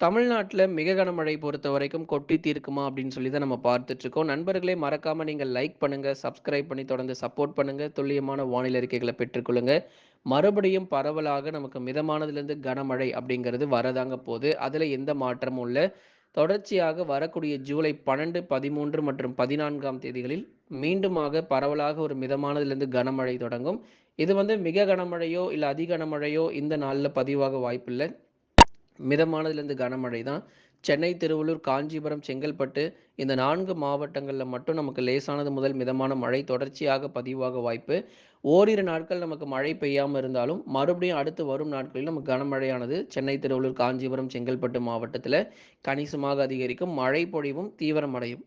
தமிழ்நாட்டில் மிக கனமழை பொறுத்த வரைக்கும் கொட்டி தீர்க்குமா அப்படின்னு சொல்லி தான் நம்ம பார்த்துட்டு இருக்கோம். நண்பர்களே மறக்காம நீங்க லைக் பண்ணுங்க, சப்ஸ்கிரைப் பண்ணி தொடர்ந்து சப்போர்ட் பண்ணுங்க. துல்லியமான வானிலை அறிக்கைகளை பெற்றுக்கொள்ளுங்க. மறுபடியும் பரவலாக நமக்கு மிதமானதுலேருந்து கனமழை அப்படிங்கிறது வரதாங்க போகுது. அதில் எந்த மாற்றமும் இல்லை தொடர்ச்சியாக வரக்கூடிய ஜூலை 12, 13 மற்றும் 14ஆம் தேதிகளில் மீண்டுமாக பரவலாக ஒரு மிதமானதுலேருந்து கனமழை தொடங்கும். இது வந்து மிக கனமழையோ, இல்லை அதிக கனமழையோ இந்த நாளில் பதிவாக வாய்ப்பில்லை மிதமானதுலேருந்து கனமழை தான். சென்னை, திருவள்ளூர், காஞ்சிபுரம், செங்கல்பட்டு இந்த நான்கு மாவட்டங்களில் மட்டும் நமக்கு லேசானது முதல் மிதமான மழை தொடர்ச்சியாக பதிவாக வாய்ப்பு. ஓரிரு நாட்கள் நமக்கு மழை பெய்யாமல் இருந்தாலும், மறுபடியும் அடுத்து வரும் நாட்களில் நமக்கு கனமழையானது சென்னை, திருவள்ளூர், காஞ்சிபுரம், செங்கல்பட்டு மாவட்டத்தில் கணிசமாக அதிகரிக்கும். மழை பொழிவும் தீவிரமடையும்.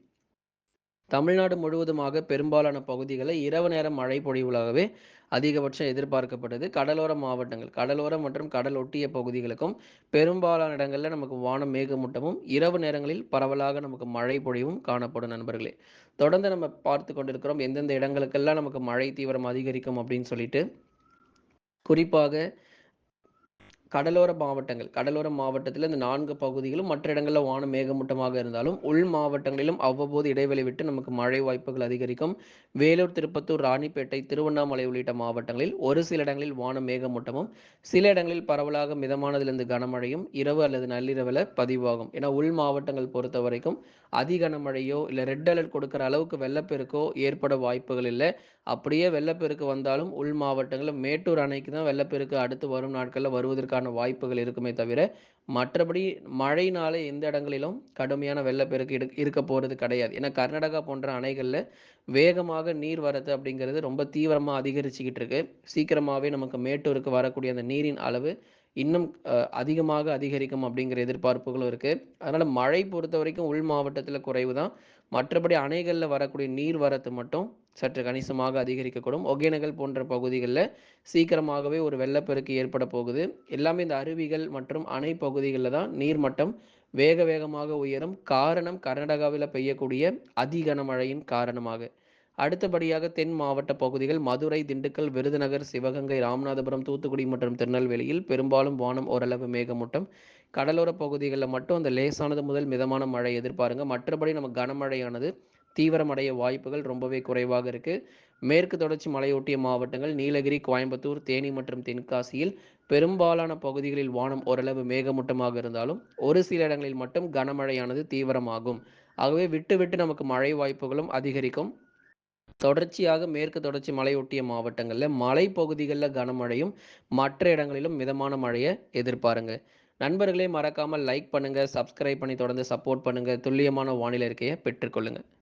தமிழ்நாடு முழுவதுமாக பெரும்பாலான பகுதிகளில் இரவு நேர மழை பொழிவுகளாகவே அதிகபட்சம் எதிர்பார்க்கப்படுது. கடலோர மாவட்டங்கள், கடலோரம் மற்றும் கடல் ஒட்டிய பகுதிகளுக்கும் பெரும்பாலான இடங்களில் நமக்கு வானம் மேகமூட்டமும், இரவு நேரங்களில் பரவலாக நமக்கு மழை பொழிவும் காணப்படும் நண்பர்களே. தொடர்ந்து நம்ம பார்த்து கொண்டிருக்கிறோம். எந்தெந்த இடங்களுக்கெல்லாம் நமக்கு மழை தீவிரம் அதிகரிக்கும் அப்படின்னு சொல்லிட்டு. குறிப்பாக கடலோர மாவட்டங்கள். கடலோர மாவட்டத்தில் இந்த நான்கு பகுதிகளும் மற்ற இடங்களில் வானம் மேகமூட்டமாக இருந்தாலும், உள் மாவட்டங்களிலும் அவ்வப்போது இடைவெளி விட்டு நமக்கு மழை வாய்ப்புகள் அதிகரிக்கும். வேலூர், திருப்பத்தூர், ராணிப்பேட்டை, திருவண்ணாமலை உள்ளிட்ட மாவட்டங்களில் ஒரு சில இடங்களில் வானம் மேகமூட்டமும், சில இடங்களில் பரவலாக மிதமானதிலிருந்து கனமழையும் இரவு அல்லது நள்ளிரவில் பதிவாகும். ஏன்னா உள் மாவட்டங்கள் பொறுத்தவரைக்கும் அதி கனமழையோ, இல்லை ரெட் அலர்ட் கொடுக்கிற அளவுக்கு வெள்ளப்பெருக்கோ ஏற்பட வாய்ப்புகள் இல்லை அப்படியே வெள்ளப்பெருக்கு வந்தாலும் உள் மாவட்டங்களில் மேட்டூர் அணைக்கு தான் வெள்ளப்பெருக்கு அடுத்து வரும் நாட்களில் வருவதற்கான வாய்ப்புகள் இருக்குமே தவிர, மற்றபடி மழையினால எந்த இடங்களிலும் கடுமையான வெள்ளப்பெருக்கு இடு இருக்க போகிறது கிடையாது. ஏன்னா கர்நாடகா போன்ற அணைகளில் வேகமாக நீர் வரத்து அப்படிங்கிறது ரொம்ப தீவிரமாக அதிகரிச்சுக்கிட்டு இருக்கு. சீக்கிரமாகவே நமக்கு மேட்டூருக்கு வரக்கூடிய அந்த நீரின் அளவு இன்னும் அதிகமாக அதிகரிக்கும் அப்படிங்கிற எதிர்பார்ப்புகளும் இருக்குது அதனால் மழை பொறுத்த வரைக்கும் உள் மாவட்டத்தில் குறைவு தான். மற்றபடி அணைகளில் வரக்கூடிய நீர் வரத்து மட்டும் சற்று கணிசமாக அதிகரிக்கக்கூடும். ஒகேனகல் போன்ற பகுதிகளில் சீக்கிரமாகவே ஒரு வெள்ளப்பெருக்கு ஏற்பட போகுது. எல்லாமே இந்த அருவிகள் மற்றும் அணை பகுதிகளில் தான் நீர்மட்டம் வேக வேகமாக உயரும். காரணம் கர்நாடகாவில் பெய்யக்கூடிய அதிகனமழையின் காரணமாக. அடுத்தபடியாக தென் மாவட்ட பகுதிகள் மதுரை, திண்டுக்கல், விருதுநகர், சிவகங்கை, ராமநாதபுரம், தூத்துக்குடி மற்றும் திருநெல்வேலியில் பெரும்பாலும் வானம் ஓரளவு மேகமூட்டம். கடலோர பகுதிகளில் மட்டும் அந்த லேசானது முதல் மிதமான மழை எதிர்பாருங்க. மற்றபடி நம்ம கனமழையானது தீவிரமடைய வாய்ப்புகள் ரொம்பவே குறைவாக இருக்கு. மேற்கு தொடர்ச்சி மலையொட்டிய மாவட்டங்கள் நீலகிரி, கோயம்புத்தூர், தேனி மற்றும் தென்காசியில் பெரும்பாலான பகுதிகளில் வானம் ஓரளவு மேகமூட்டமாக இருந்தாலும், ஒரு சில இடங்களில் மட்டும் கனமழையானது தீவிரமாகும். ஆகவே விட்டு விட்டு நமக்கு மழை வாய்ப்புகளும் அதிகரிக்கும். தொடர்ச்சியாக மேற்கு தொடர்ச்சி மலையொட்டிய மாவட்டங்களில் மலைப்பகுதிகளில் கனமழையும், மற்ற இடங்களிலும் மிதமான மழையை எதிர்பாருங்க. நண்பர்களே மறக்காமல் லைக் பண்ணுங்கள் சப்ஸ்கிரைப் பண்ணி தொடர்ந்து சப்போர்ட் பண்ணுங்கள் துல்லியமான வானிலை இருக்கையை பெற்றுக்கொள்ளுங்கள்